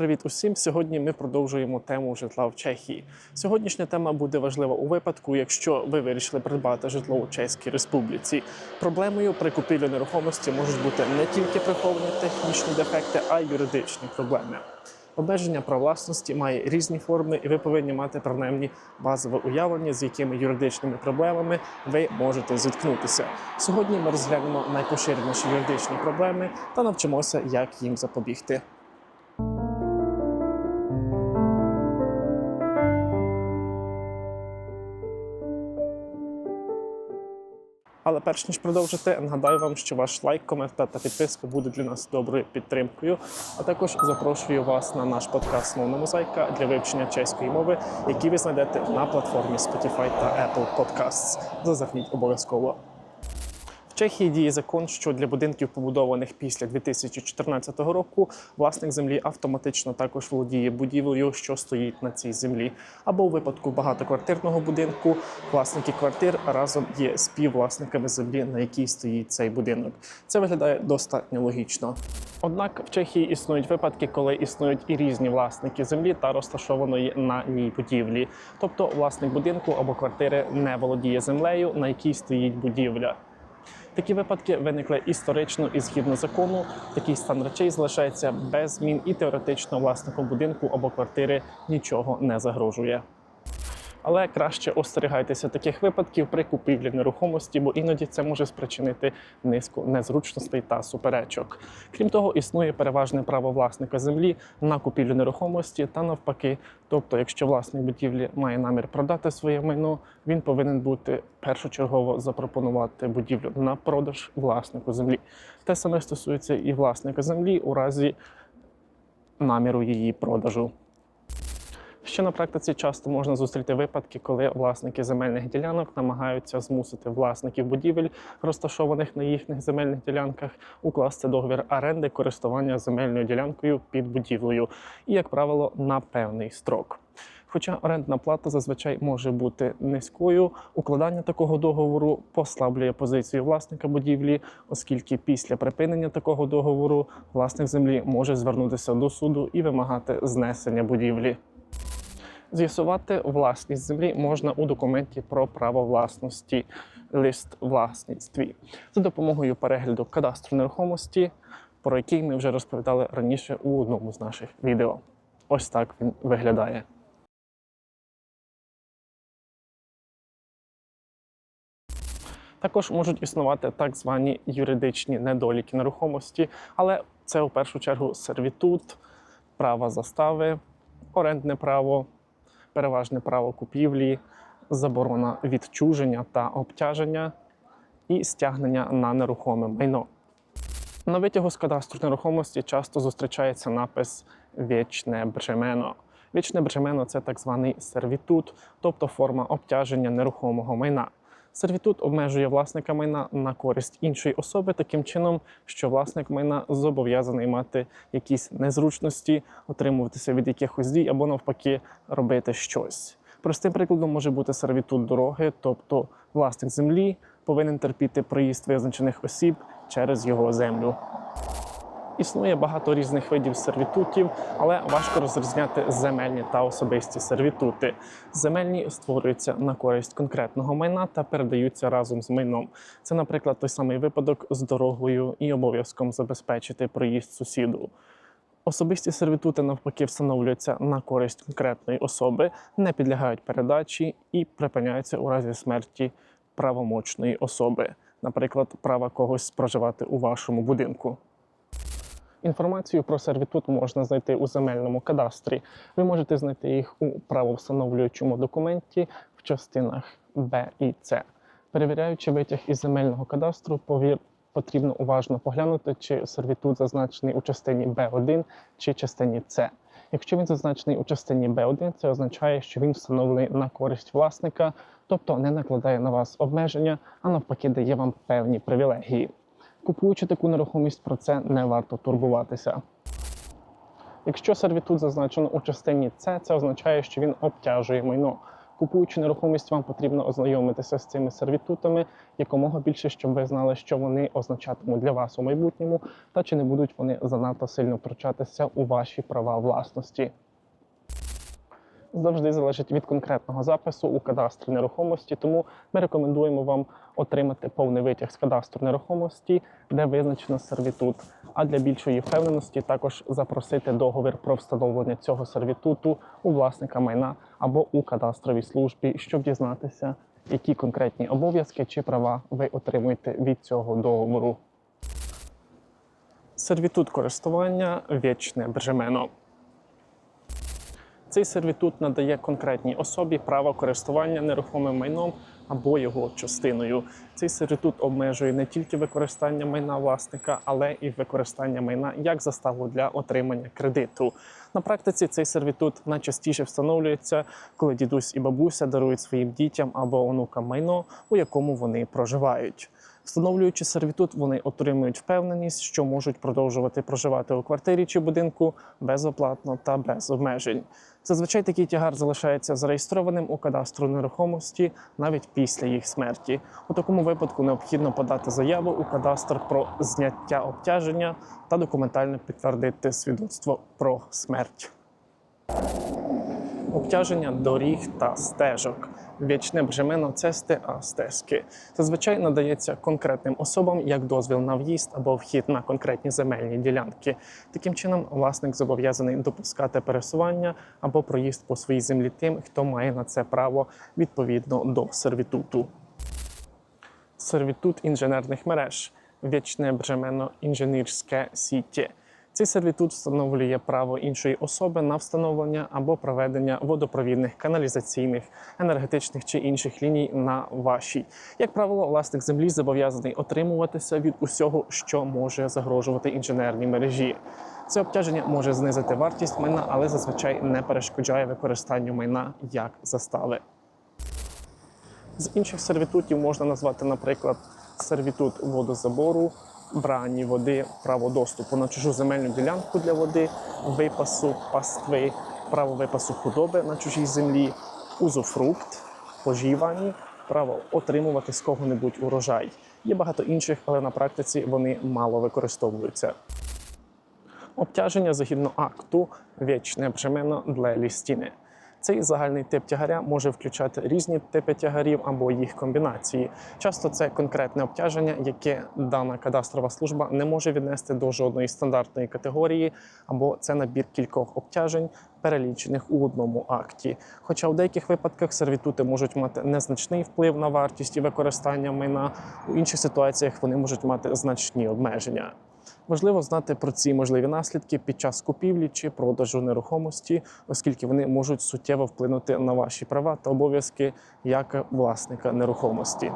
Привіт усім! Сьогодні ми продовжуємо тему житла в Чехії. Сьогоднішня тема буде важлива у випадку, якщо ви вирішили придбати житло у Чеській Республіці. Проблемою при купівлі нерухомості можуть бути не тільки приховані технічні дефекти, а й юридичні проблеми. Обмеження прав власності має різні форми, і ви повинні мати принаймні базове уявлення, з якими юридичними проблемами ви можете зіткнутися. Сьогодні ми розглянемо найпоширеніші юридичні проблеми та навчимося, як їм запобігти. Але перш ніж продовжити, нагадаю вам, що ваш лайк, коментар та підписка буде для нас доброю підтримкою. А також запрошую вас на наш подкаст «Мовна мозаїка» для вивчення чеської мови, який ви знайдете на платформі Spotify та Apple Podcasts. Зазирніть обов'язково. Чехії діє закон, що для будинків, побудованих після 2014 року, власник землі автоматично також володіє будівлею, що стоїть на цій землі. Або у випадку багатоквартирного будинку власники квартир разом є співвласниками землі, на якій стоїть цей будинок. Це виглядає достатньо логічно. Однак в Чехії існують випадки, коли існують і різні власники землі та розташованої на ній будівлі. Тобто власник будинку або квартири не володіє землею, на якій стоїть будівля. Такі випадки виникли історично і згідно закону. Такий стан речей залишається без змін, і теоретично власником будинку або квартири нічого не загрожує. Але краще остерігайтеся таких випадків при купівлі нерухомості, бо іноді це може спричинити низку незручностей та суперечок. Крім того, існує переважне право власника землі на купівлю нерухомості та навпаки. Тобто, якщо власник будівлі має намір продати своє майно, він повинен бути першочергово запропонувати будівлю на продаж власнику землі. Те саме стосується і власника землі у разі наміру її продажу. Ще на практиці часто можна зустріти випадки, коли власники земельних ділянок намагаються змусити власників будівель, розташованих на їхніх земельних ділянках, укласти договір оренди користування земельною ділянкою під будівлею, і, як правило, на певний строк. Хоча орендна плата зазвичай може бути низькою, укладання такого договору послаблює позицію власника будівлі, оскільки після припинення такого договору власник землі може звернутися до суду і вимагати знесення будівлі. З'ясувати власність землі можна у документі про право власності лист власництві за допомогою перегляду кадастру нерухомості, про який ми вже розповідали раніше у одному з наших відео. Ось так він виглядає. Також можуть існувати так звані юридичні недоліки нерухомості, але це у першу чергу сервітут, право застави, орендне право, переважне право купівлі, заборона відчуження та обтяження і стягнення на нерухоме майно. На витягу з кадастру нерухомості часто зустрічається напис Вічне бремено. Вічне бремено це так званий сервітут, тобто форма обтяження нерухомого майна. Сервітут обмежує власника майна на користь іншої особи таким чином, що власник майна зобов'язаний мати якісь незручності, утримуватися від якихось дій або навпаки робити щось. Простим прикладом може бути сервітут дороги, тобто власник землі повинен терпіти проїзд визначених осіб через його землю. Існує багато різних видів сервітутів, але важко розрізняти земельні та особисті сервітути. Земельні створюються на користь конкретного майна та передаються разом з майном. Це, наприклад, той самий випадок з дорогою і обов'язком забезпечити проїзд сусіду. Особисті сервітути навпаки встановлюються на користь конкретної особи, не підлягають передачі і припиняються у разі смерті правомочної особи, наприклад, права когось проживати у вашому будинку. Інформацію про сервітут можна знайти у земельному кадастрі. Ви можете знайти їх у правовстановлюючому документі в частинах Б і С. Перевіряючи витяг із земельного кадастру, повір, потрібно уважно поглянути, чи сервітут зазначений у частині Б1 чи частині С. Якщо він зазначений у частині Б1, це означає, що він встановлений на користь власника, тобто не накладає на вас обмеження, а навпаки дає вам певні привілегії. Купуючи таку нерухомість, про це не варто турбуватися. Якщо сервітут зазначено у частині С, це означає, що він обтяжує майно. Купуючи нерухомість, вам потрібно ознайомитися з цими сервітутами якомога більше, щоб ви знали, що вони означатимуть для вас у майбутньому, та чи не будуть вони занадто сильно втручатися у ваші права власності. Завжди залежить від конкретного запису у кадастрі нерухомості, тому ми рекомендуємо вам отримати повний витяг з кадастру нерухомості, де визначено сервітут. А для більшої впевненості також запросити договір про встановлення цього сервітуту у власника майна або у кадастровій службі, щоб дізнатися, які конкретні обов'язки чи права ви отримуєте від цього договору. Сервітут користування вічне бремено. Цей сервітут надає конкретній особі право користування нерухомим майном або його частиною. Цей сервітут обмежує не тільки використання майна власника, але і використання майна як заставу для отримання кредиту. На практиці цей сервітут найчастіше встановлюється, коли дідусь і бабуся дарують своїм дітям або онукам майно, у якому вони проживають. Встановлюючи сервітут, вони отримують впевненість, що можуть продовжувати проживати у квартирі чи будинку безоплатно та без обмежень. Зазвичай такий тягар залишається зареєстрованим у кадастру нерухомості навіть після їх смерті. У такому випадку необхідно подати заяву у кадастр про зняття обтяження та документально підтвердити свідоцтво про смерть. Обтяження доріг та стежок. Вічне бремено цести, а стежки. Зазвичай надається конкретним особам як дозвіл на в'їзд або вхід на конкретні земельні ділянки. Таким чином, власник зобов'язаний допускати пересування або проїзд по своїй землі тим, хто має на це право відповідно до сервітуту. Сервітут інженерних мереж. Вічне бремено інженерське сіті. Цей сервітут встановлює право іншої особи на встановлення або проведення водопровідних, каналізаційних, енергетичних чи інших ліній на вашій. Як правило, власник землі зобов'язаний отримуватися від усього, що може загрожувати інженерній мережі. Це обтяження може знизити вартість майна, але зазвичай не перешкоджає використанню майна як застави. З інших сервітутів можна назвати, наприклад, сервітут водозабору, брані води, право доступу на чужу земельну ділянку для води, випасу пастви, право випасу худоби на чужій землі, узофрукт, пожівані, право отримувати з кого-небудь урожай. Є багато інших, але на практиці вони мало використовуються. Обтяження згідно акту вічне бремено для лістіни. Цей загальний тип тягаря може включати різні типи тягарів або їх комбінації. Часто це конкретне обтяження, яке дана кадастрова служба не може віднести до жодної стандартної категорії, або це набір кількох обтяжень, перелічених у одному акті. Хоча в деяких випадках сервітути можуть мати незначний вплив на вартість і використання майна, у інших ситуаціях вони можуть мати значні обмеження. Важливо знати про ці можливі наслідки під час купівлі чи продажу нерухомості, оскільки вони можуть суттєво вплинути на ваші права та обов'язки як власника нерухомості.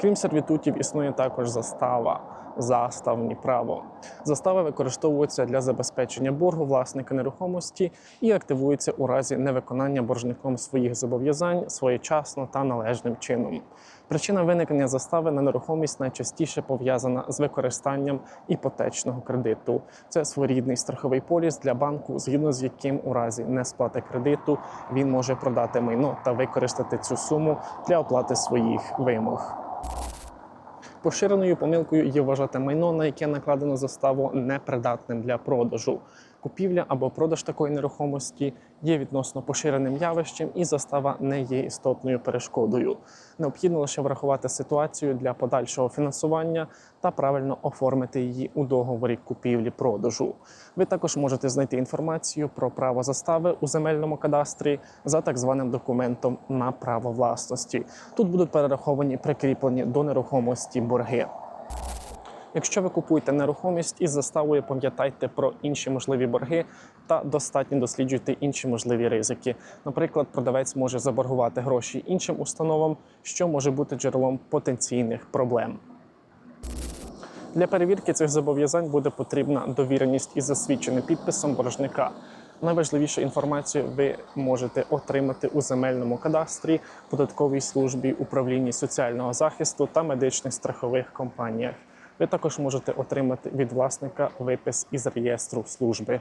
Крім сервітутів, існує також застава. Заставні право. Застави використовуються для забезпечення боргу власника нерухомості і активуються у разі невиконання боржником своїх зобов'язань своєчасно та належним чином. Причина виникнення застави на нерухомість найчастіше пов'язана з використанням іпотечного кредиту. Це своєрідний страховий поліс для банку, згідно з яким у разі несплати кредиту він може продати майно та використати цю суму для оплати своїх вимог. Поширеною помилкою є вважати майно, на яке накладено заставу, непридатним для продажу. Купівля або продаж такої нерухомості є відносно поширеним явищем, і застава не є істотною перешкодою. Необхідно лише врахувати ситуацію для подальшого фінансування та правильно оформити її у договорі купівлі-продажу. Ви також можете знайти інформацію про право застави у земельному кадастрі за так званим документом на право власності. Тут будуть перераховані прикріплені до нерухомості борги. Якщо ви купуєте нерухомість із заставою, пам'ятайте про інші можливі борги та достатньо досліджуйте інші можливі ризики. Наприклад, продавець може заборгувати гроші іншим установам, що може бути джерелом потенційних проблем. Для перевірки цих зобов'язань буде потрібна довіреність із засвідченим підписом боржника. Найважливішу інформацію ви можете отримати у земельному кадастрі, податковій службі, управлінні соціального захисту та медичних страхових компаніях. Ви також можете отримати від власника випис із реєстру служби.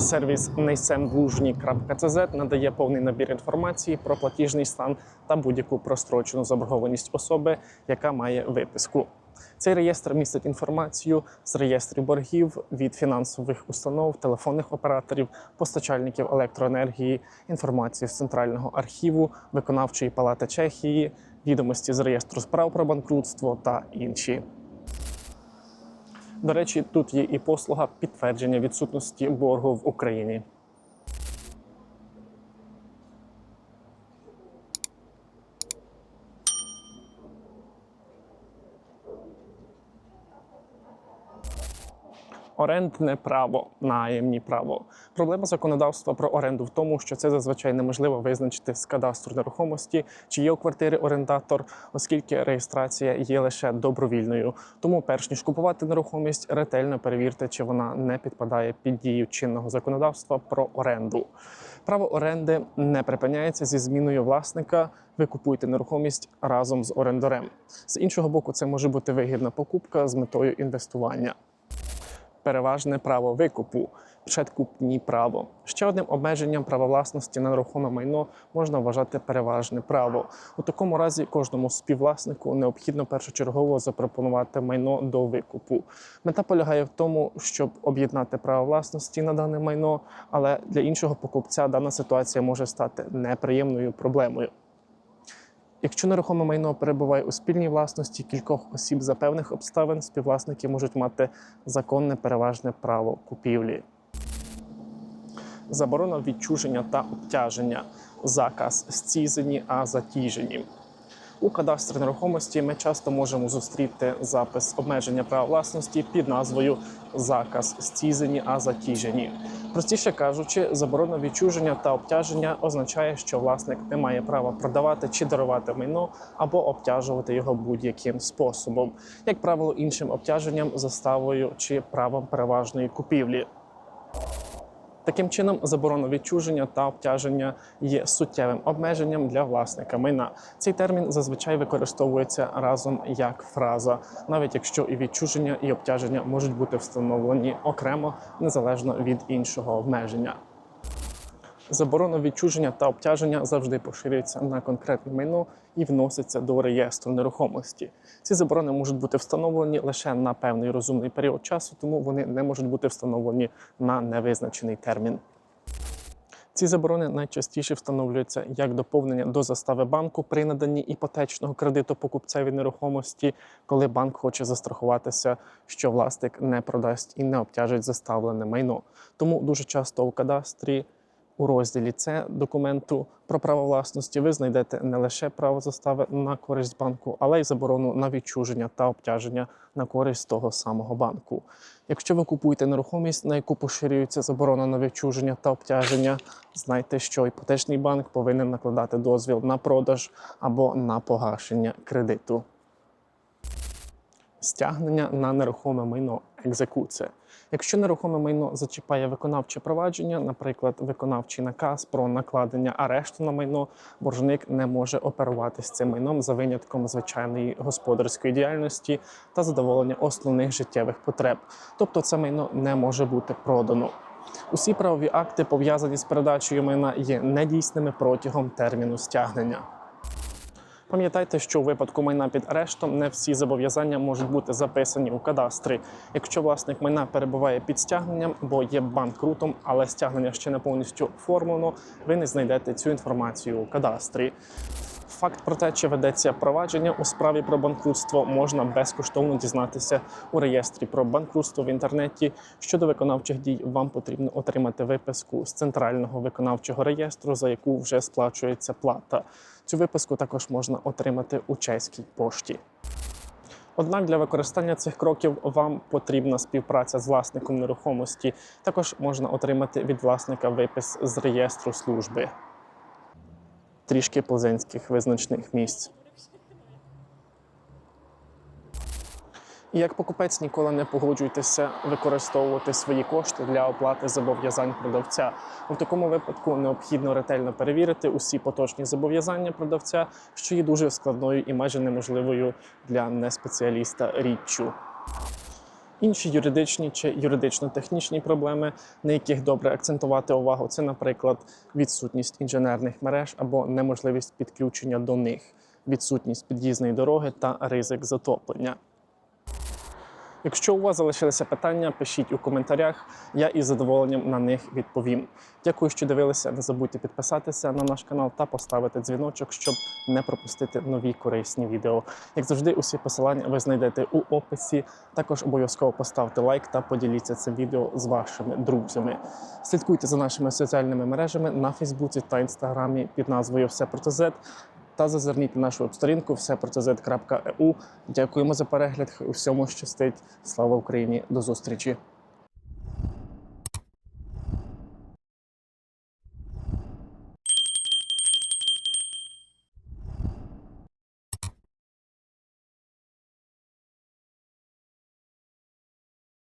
Сервіс neysemdlужні.cz надає повний набір інформації про платіжний стан та будь-яку прострочену заборгованість особи, яка має виписку. Цей реєстр містить інформацію з реєстрів боргів від фінансових установ, телефонних операторів, постачальників електроенергії, інформацію з центрального архіву, виконавчої палати Чехії, відомості з реєстру справ про банкрутство та інші. До речі, тут є і послуга підтвердження відсутності боргу в Україні. Орендне право, наємні право. Проблема законодавства про оренду в тому, що це зазвичай неможливо визначити з кадастру нерухомості, чи є у квартирі орендатор, оскільки реєстрація є лише добровільною. Тому, перш ніж купувати нерухомість, ретельно перевірте, чи вона не підпадає під дію чинного законодавства про оренду. Право оренди не припиняється зі зміною власника. Ви купуєте нерухомість разом з орендарем. З іншого боку, це може бути вигідна покупка з метою інвестування переважне право викупу, предкупні право. Ще одним обмеженням права власності на нерухоме майно можна вважати переважне право. У такому разі кожному співвласнику необхідно першочергово запропонувати майно до викупу. Мета полягає в тому, щоб об'єднати право власності на дане майно, але для іншого покупця дана ситуація може стати неприємною проблемою. Якщо нерухоме майно перебуває у спільній власності кількох осіб за певних обставин, співвласники можуть мати законне переважне право купівлі. Заборона відчуження та обтяження, заказ зцізені, а затіжені. У кадастрі нерухомості ми часто можемо зустріти запис обмеження права власності під назвою Заказ стізені, а затіжені. Простіше кажучи, заборона відчуження та обтяження означає, що власник не має права продавати чи дарувати майно або обтяжувати його будь-яким способом, як правило, іншим обтяженням, заставою чи правом переважної купівлі. Таким чином, заборона відчуження та обтяження є суттєвим обмеженням для власника майна. Цей термін зазвичай використовується разом як фраза, навіть якщо і відчуження, і обтяження можуть бути встановлені окремо незалежно від іншого обмеження. Заборона відчуження та обтяження завжди поширюється на конкретне майно і вноситься до реєстру нерухомості. Ці заборони можуть бути встановлені лише на певний розумний період часу, тому вони не можуть бути встановлені на невизначений термін. Ці заборони найчастіше встановлюються як доповнення до застави банку при наданні іпотечного кредиту покупцеві нерухомості, коли банк хоче застрахуватися, що власник не продасть і не обтяжить заставлене майно. Тому дуже часто у кадастрі у розділі С документу про право власності ви знайдете не лише право застави на користь банку, але й заборону на відчуження та обтяження на користь того самого банку. Якщо ви купуєте нерухомість, на яку поширюється заборона на відчуження та обтяження, знайте, що іпотечний банк повинен накладати дозвіл на продаж або на погашення кредиту. Стягнення на нерухоме майно екзекуція. Якщо нерухоме майно зачіпає виконавче провадження, наприклад, виконавчий наказ про накладення арешту на майно, боржник не може оперувати з цим майном за винятком звичайної господарської діяльності та задоволення основних життєвих потреб. Тобто це майно не може бути продано. Усі правові акти, пов'язані з передачею майна, є недійсними протягом терміну стягнення. Пам'ятайте, що у випадку майна під арештом не всі зобов'язання можуть бути записані у кадастрі. Якщо власник майна перебуває під стягненням, бо є банкрутом, але стягнення ще не повністю оформлено, ви не знайдете цю інформацію у кадастрі. Факт про те, чи ведеться провадження у справі про банкрутство, можна безкоштовно дізнатися у реєстрі про банкрутство в інтернеті. Щодо виконавчих дій, вам потрібно отримати виписку з центрального виконавчого реєстру, за яку вже сплачується плата. Цю виписку також можна отримати у чеській пошті. Однак для використання цих кроків вам потрібна співпраця з власником нерухомості. Також можна отримати від власника випис з реєстру служби. Трішки плзенських визначних місць. Як покупець ніколи не погоджуйтеся використовувати свої кошти для оплати зобов'язань продавця. У такому випадку необхідно ретельно перевірити усі поточні зобов'язання продавця, що є дуже складною і майже неможливою для неспеціаліста річчю. Інші юридичні чи юридично-технічні проблеми, на яких добре акцентувати увагу, це, наприклад, відсутність інженерних мереж або неможливість підключення до них, відсутність під'їзної дороги та ризик затоплення. Якщо у вас залишилися питання, пишіть у коментарях. Я із задоволенням на них відповім. Дякую, що дивилися. Не забудьте підписатися на наш канал та поставити дзвіночок, щоб не пропустити нові корисні відео. Як завжди, усі посилання ви знайдете у описі. Також обов'язково поставте лайк та поділіться цим відео з вашими друзями. Слідкуйте за нашими соціальними мережами на Фейсбуці та Інстаграмі під назвою Все про ТЗ та зазирніть на нашу веб-сторінку всепротез.eu. Дякуємо за перегляд. Усьому щастить. Слава Україні! До зустрічі!